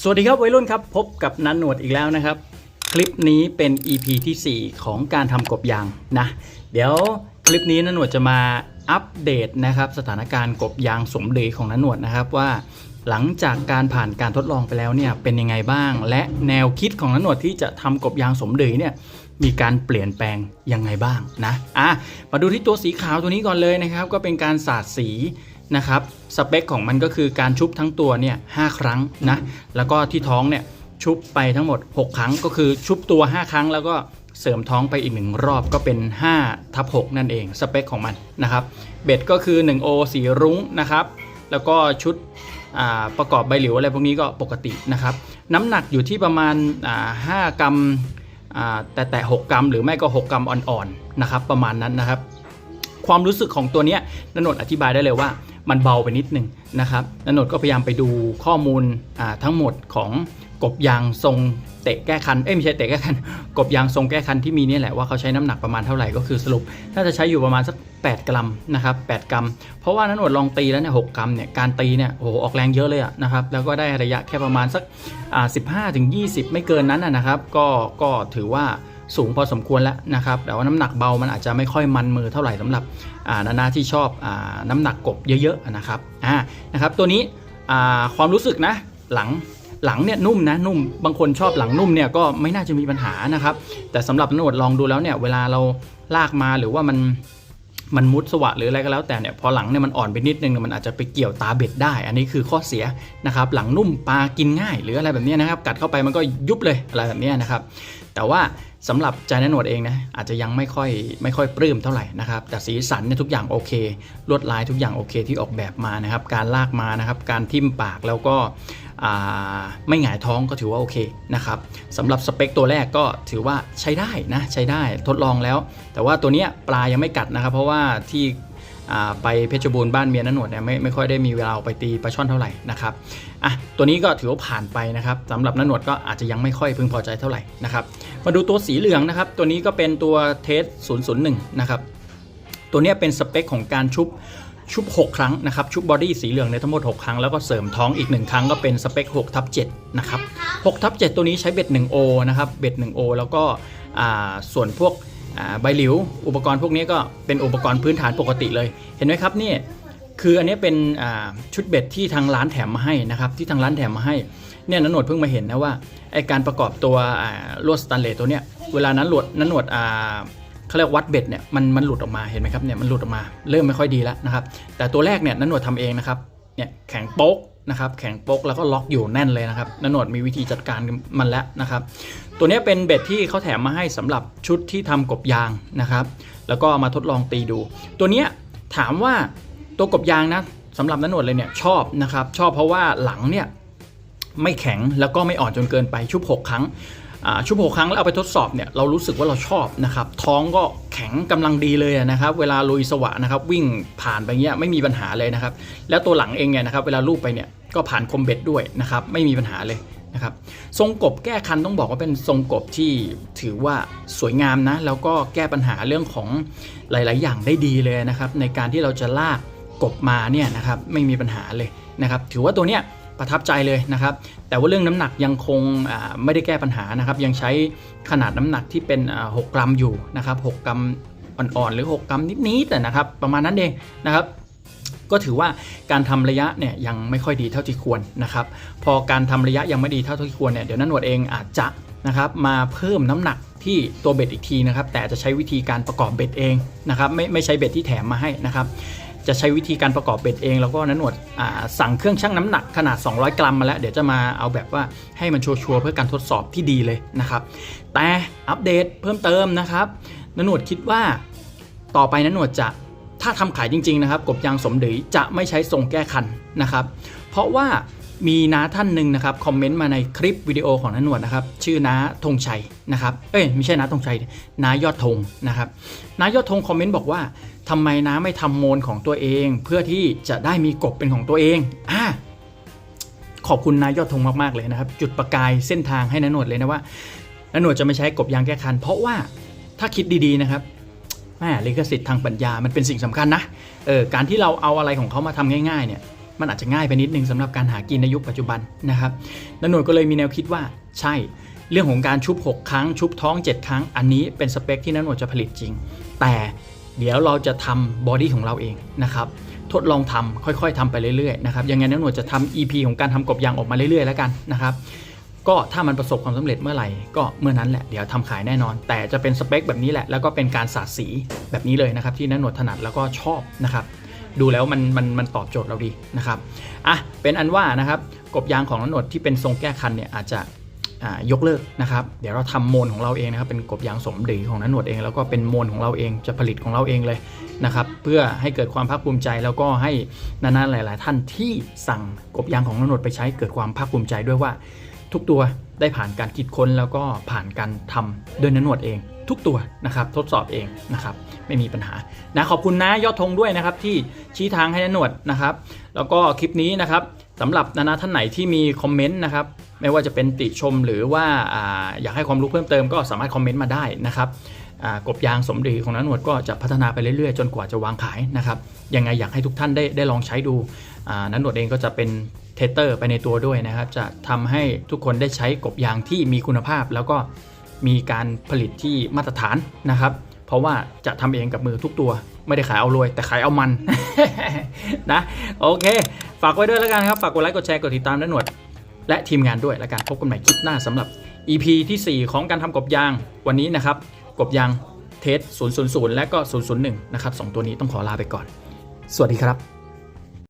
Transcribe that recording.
สวัสดีครับวัยรุ่นครับ พบกับนันหนวดอีกแล้วนะครับ คลิปนี้เป็น EP ที่ 4 ของการทำกบยางนะ เดี๋ยวคลิปนี้นันหนวดจะมาอัปเดตนะครับ สถานการณ์กบยางสมเด็จของนันหนวดนะครับว่า หลังจากการผ่านการทดลองไปแล้วเนี่ยเป็นยังไงบ้าง และแนวคิดของนันหนวดที่จะทำกบยางสมเด็จเนี่ยมีการเปลี่ยนแปลงยังไงบ้างนะอะมาดูที่ตัวสีขาวตัวนี้ก่อนเลยนะครับ ก็เป็นการสาดสี นะครับสเปคของมันก็คือการชุบทั้งตัวเนี่ยหครั้งนะแล้วก็ที่ท้องเนี่ยชุบไปทั้งหมด 6 ครั้งก็คือชุบตัว 5 ครั้งแล้วก็เสริมท้องไปอีกหนึ่งรอบก็เป็น5ทับ6นั่นเองสเปคของมันนะครับเบ็ดก็คือ1โอสีรุ้งนะครับแล้วก็ชุดประกอบใบหลิวอะไรพวกนี้ก็ปกตินะครับน้ำหนักอยู่ที่ประมาณอ่า5กรัมแต่แต่ 6 กรัม หรือไม่ก็ 6 กรัมอ่อนๆนะครับประมาณนั้นนะครับ ความรู้สึกของตัวเนี้ยนนท์อธิบายได้เลยว่า มันเบาไปนิดหนึ่งนะครับนนท์ก็พยายามไปดูข้อมูลทั้งหมดของกบยางทรงเตะแก้คัน เอ้ยไม่ใช่เตะแก้คัน กบยางทรงแก้คันที่มีนี่แหละว่าเขาใช้น้ำหนักประมาณเท่าไหร่ก็คือสรุปน่าจะใช้อยู่ประมาณสัก 8 กรัมนะครับ8กรัม เพราะว่านนท์ลองตีแล้วเนี่ยหกรัมเนี่ยการตีเนี่ยโอ้โหออกแรงเยอะเลยอะนะครับแล้วก็ได้ระยะแค่ประมาณสักอ่า15ถึง20ไม่เกินนั้นอะนะครับ ก็ก็ถือว่า สูงพอสมควรแล้วนะครับ แต่ว่าน้ำหนักเบามันอาจจะไม่ค่อยมันมือเท่าไหร่สำหรับนานาที่ชอบอน้ำหนักกบเยอะๆนะครับอ่านะครับ ตัวนี้ความรู้สึกนะหลังหลังเนี่ยนุ่มนะนุ่มบางคนชอบหลังนุ่มเนี่ยก็ไม่น่าจะมีปัญหานะครับ แต่สำหรับนวดลองดูแล้วเนี่ยเวลาเราลากมาหรือว่ามันมันมุดสวะหรืออะไรก็แล้วแต่เนี่ยพอหลังเนี่ยมันอ่อนไปนิดนึงมันอาจจะไปเกี่ยวตาเบ็ดได้ อันนี้คือข้อเสียนะครับ หลังนุ่มปลากินง่าย หรืออะไรแบบนี้นะครับ กัดเข้าไปมันก็ยุบเลยอะไรแบบนี้นะครับ แต่ว่าสำหรับใจนันนวดเองนะอาจจะยังไม่ค่อยไม่ค่อยปลื้มเท่าไหร่นะครับ แต่สีสันเนี่ยทุกอย่างโอเค ลวดลายทุกอย่างโอเคที่ออกแบบมานะครับ การลากมานะครับ การทิ่มปากแล้วก็ไม่หงายท้องก็ถือว่าโอเคนะครับสำหรับสเปคตัวแรกก็ถือว่าใช้ได้นะใช้ได้ทดลองแล้ว แต่ว่าตัวเนี้ยปลายังไม่กัดนะครับ เพราะว่าที่ ไปเพชรบูรณ์บ้านเมียนันหนวดเนี่ยไม่ไม่ค่อยได้มีเวลาไปตีปลาช่อนเท่าไหร่นะครับอะตัวนี้ก็ถือว่าผ่านไปนะครับสำหรับนันหนวดก็อาจจะยังไม่ค่อยพึงพอใจเท่าไหร่นะครับมาดูตัวสีเหลืองนะครับ ตัวนี้ก็เป็นตัวเทส001นะครับตัวเนี้ยเป็นสเปคของการชุบชุบ 6 ครั้งนะครับ ชุบบอดี้สีเหลืองในทั้งหมด 6 ครั้ง แล้วก็เสริมท้องอีก 1 ครั้งก็เป็นสเปค6ทับ7นะครับ6ทับ7ตัวนี้ใช้เบ็ด 1O นะครับ เบ็ด 1O แล้วก็อ่าส่วนพวก ใบหลิว อุปกรณ์พวกนี้ก็เป็นอุปกรณ์พื้นฐานปกติเลย เห็นไหมครับนี่คืออันนี้เป็นชุดเบ็ดที่ทางร้านแถมมาให้นะครับที่ทางร้านแถมมาให้เนี่ยนันหนวดเพิ่งมาเห็นนะว่าไอการประกอบตัวลวดสแตนเลสตัวเนี้ยเวลานั้นหลวดนันหนวดเขาเรียกวัดเบ็ดเนี่ยมันมันหลุดออกมาเห็นไหมครับเนี่ยมันหลุดออกมาเริ่มไม่ค่อยดีแล้วนะครับแต่ตัวแรกเนี่ยนันหนวดทำเองนะครับเนี่ยแข็งโป๊ก นะครับแข็งปกแล้วก็ล็อกอยู่แน่นเลยนะครับนันหนวดมีวิธีจัดการมันแล้วนะครับ ตัวนี้เป็นเบ็ดที่เขาแถมมาให้สำหรับชุดที่ทำกบยางนะครับ แล้วก็ามาทดลองตีดู ตัวนี้ถามว่าตัวกบยางนะสำหรับนันหนวดเลยเนี่ยชอบนะครับ ชอบเพราะว่าหลังเนี่ยไม่แข็งแล้วก็ไม่อ่อนจนเกินไปชุบ 6 ครั้งชุบ 6 ครั้งแล้วเอาไปทดสอบเนี่ยเรารู้สึกว่าเราชอบนะครับท้องก็ แข็งกำลังดีเลยนะครับ เวลาลุยสวะนะครับวิ่งผ่านไปเงี้ยไม่มีปัญหาเลยนะครับ แล้วตัวหลังเองเนี่ยนะครับเวลาลูบไปเนี่ยก็ผ่านคมเบ็ดด้วยนะครับไม่มีปัญหาเลยนะครับทรงกบแก้คันต้องบอกว่าเป็นทรงกบที่ถือว่าสวยงามนะแล้วก็แก้ปัญหาเรื่องของหลาย ๆ อย่างได้ดีเลยนะครับในการที่เราจะลากกบมาเนี่ยนะครับไม่มีปัญหาเลยนะครับถือว่าตัวเนี้ย ประทับใจเลยนะครับ แต่ว่าเรื่องน้ำหนักยังคงไม่ได้แก้ปัญหานะครับ ยังใช้ขนาดน้ำหนักที่เป็น 6 กรัมอยู่นะครับ 6 กรัมอ่อนๆ หรือ 6 กรัมนิดๆแต่นะครับ ประมาณนั้นเองนะครับ ก็ถือว่าการทำระยะเนี่ยยังไม่ค่อยดีเท่าที่ควรนะครับ พอการทำระยะยังไม่ดีเท่าที่ควรเนี่ยเดี๋ยวนันหนวดเองอาจจะนะครับมาเพิ่มน้ำหนักที่ตัวเบ็ดอีกทีนะครับ แต่จะใช้วิธีการประกอบเบ็ดเองนะครับ ไม่ไม่ใช้เบ็ดที่แถมมาให้นะครับ จะใช้วิธีการประกอบเบ็ดเอง แล้วก็นันหนวดสั่งเครื่องชั่งน้ำหนักขนาด 200 กรัมมาแล้ว เดี๋ยวจะมาเอาแบบว่าให้มันชัวร์เพื่อการทดสอบที่ดีเลยนะครับ แต่อัปเดตเพิ่มเติมนะครับนันหนวดคิดว่าต่อไปนันหนวดจะถ้าทำขายจริง ๆ นะครับ กบยางสมเด็จจะไม่ใช้ทรงแก้คันนะครับ เพราะว่า มีน้าท่านหนึ่งนะครับคอมเมนต์มาในคลิปวิดีโอของนันหนวดนะครับ ชื่อน้าธงชัยนะครับเอ้ยไม่ใช่น้าธงชัยน้ายอดธงนะครับน้ายอดธงคอมเมนต์บอกว่าทำไมน้าไม่ทำโมนของตัวเอง เพื่อที่จะได้มีกบเป็นของตัวเองอ่าขอบคุณนายยอดธงมากๆเลยนะครับ จุดประกายเส้นทางให้นันหนวดเลยนะว่านันหนวดจะไม่ใช้กบยางแก้คัน เพราะว่าถ้าคิดดีๆนะครับแม่ลิขสิทธิ์ทางปัญญามันเป็นสิ่งสำคัญนะเออการที่เราเอาอะไรของเขามาทำง่ายๆเนี่ย มันอาจจะง่ายไปนิดนึงสำหรับการหากินในยุคปัจจุบันนะครับนนหนวดก็เลยมีแนวคิดว่าใช่เรื่องของการชุบ 6 ครั้ง ชุบท้อง 7 ครั้ง อันนี้เป็นสเปคที่นนหนวดจะผลิตจริง แต่เดี๋ยวเราจะทำบอดี้ของเราเองนะครับทดลองทำค่อยๆทำไปเรื่อยๆนะครับยังไงนหนวดจะทำ EP ของการทำกบยางออกมาเรื่อยๆแล้วกันนะครับก็ถ้ามันประสบความสำเร็จเมื่อไหร่ก็เมื่อนั้นแหละเดี๋ยวทำขายแน่นอน แต่จะเป็นสเปคแบบนี้แหละ แล้วก็เป็นการสาดสีแบบนี้เลยนะครับที่นักหนวดถนัดแล้วก็ชอบนะครับ ดูแล้วมันมันมันตอบโจทย์เราดีนะครับอะเป็นอันว่านะครับกบยางของนักหนวดที่เป็นทรงแก้คันเนี่ยอาจจะยกเลิกนะครับ เดี๋ยวเราทำโมนของเราเองนะครับ เป็นกบยางสมดีของนักหนวดเอง แล้วก็เป็นโมนของเราเองจะผลิตของเราเองเลยนะครับ เพื่อให้เกิดความภาคภูมิใจแล้วก็ให้นานาหลาย ๆ ท่านที่สั่งกบยางของนักหนวดไปใช้เกิดความภาคภูมิใจด้วยว่า ทุกตัวได้ผ่านการคิดค้นแล้วก็ผ่านการทำด้วยนันหนวดเอง ทุกตัวนะครับทดสอบเองนะครับไม่มีปัญหานะขอบคุณนะยอดธงด้วยนะครับที่ชี้ทางให้นนหนวดนะครับ แล้วก็คลิปนี้นะครับสำหรับนานาท่านไหนที่มีคอมเมนต์นะครับไม่ว่าจะเป็นติชมหรือว่าออยากให้ความรู้เพิ่มเติมก็สามารถคอมเมนต์มาได้นะครับกบยางสมดีของนันหนวดก็จะพัฒนาไปเรื่อยๆ จนกว่าจะวางขายนะครับยังไงอยากให้ทุกท่านได้ได้ลองใช้ดูนันหนวดเองก็จะเป็นเทสเตอร์ไปในตัวด้วยนะครับ จะทำให้ทุกคนได้ใช้กบยางที่มีคุณภาพแล้วก็ มีการผลิตที่มาตรฐานนะครับ เพราะว่าจะทำเองกับมือทุกตัว ไม่ได้ขายเอารวย แต่ขายเอามันนะโอเค ฝากไว้ด้วยแล้วกันครับ ฝากกดไลค์กดแชร์กดติดตามด้าหนวด และทีมงานด้วยแล้วกันพบกันใหม่คลิปหน้าสำหรับ EP ที่ 4 ของการทำกบยางวันนี้นะครับ กบยางเทส000 และก็ 001 นะครับสองตัวนี้ต้องขอลาไปก่อน สวัสดีครับ